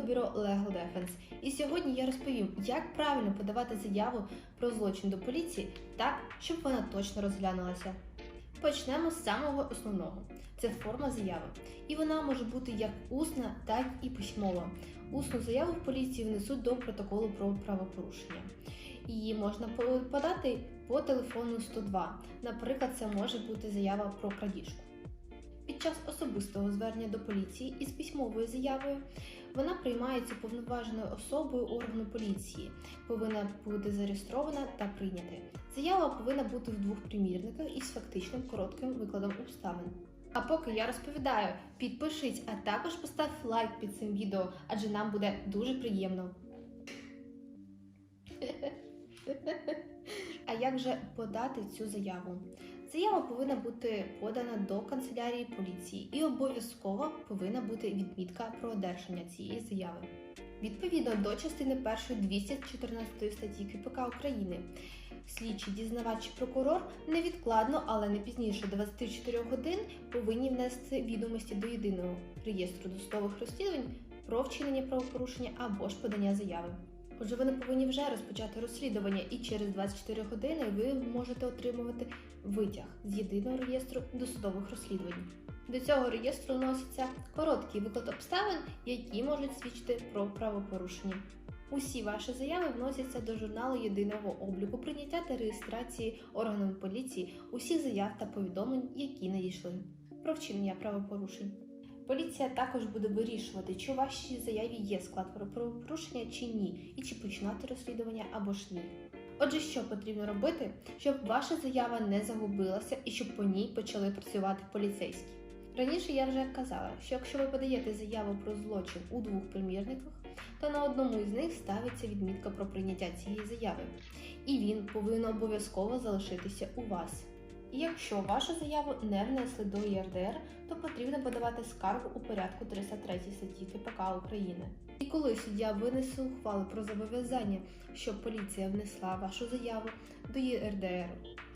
інфобюро Legal Defense. І сьогодні я розповім, як правильно подавати заяву про злочин до поліції так, щоб вона точно розглянулася. Почнемо з самого основного: це форма заяви. І вона може бути як усна, так і письмова. Усну заяву в поліції внесуть до протоколу про правопорушення. Її можна подати по телефону 102. Наприклад, це може бути заява про крадіжку. Час особистого звернення до поліції із письмовою заявою вона приймається повноваженою особою органу поліції, повинна бути зареєстрована та прийнята. Заява повинна бути в двох примірниках із фактичним коротким викладом обставин. А поки я розповідаю, підпишись, а також постав лайк під цим відео, адже нам буде дуже приємно. А як же подати цю заяву? Заява повинна бути подана до канцелярії поліції і обов'язково повинна бути відмітка про одержання цієї заяви. Відповідно до частини 1 214 статті КПК України, слідчий дізнавач чи прокурор невідкладно, але не пізніше 24 годин повинні внести відомості до єдиного реєстру досудових розслідувань про вчинення правопорушення або ж подання заяви. Отже, вони повинні вже розпочати розслідування, і через 24 години ви можете отримувати витяг з єдиного реєстру досудових розслідувань. До цього реєстру вноситься короткий виклад обставин, які можуть свідчити про правопорушення. Усі ваші заяви вносяться до журналу єдиного обліку прийняття та реєстрації органами поліції усіх заяв та повідомлень, які надійшли про вчинення правопорушень. Поліція також буде вирішувати, чи у вашій заяві є склад про правопорушення чи ні, і чи починати розслідування або ж ні. Отже, що потрібно робити, щоб ваша заява не загубилася і щоб по ній почали працювати поліцейські? Раніше я вже казала, що якщо ви подаєте заяву про злочин у двох примірниках, то на одному із них ставиться відмітка про прийняття цієї заяви, і він повинен обов'язково залишитися у вас. Якщо вашу заяву не внесли до ЄРДР, то потрібно подавати скаргу у порядку 303 статті КПК України. І коли суддя винесе ухвалу про зобов'язання, щоб поліція внесла вашу заяву до ЄРДР,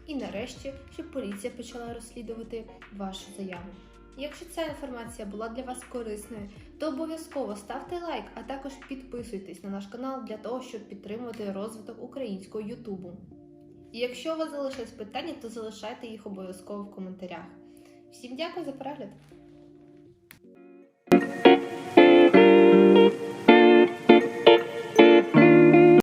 і нарешті, щоб поліція почала розслідувати вашу заяву. Якщо ця інформація була для вас корисною, то обов'язково ставте лайк, а також підписуйтесь на наш канал для того, щоб підтримувати розвиток українського Ютубу. І якщо у вас залишились питання, то залишайте їх обов'язково в коментарях. Всім дякую за перегляд!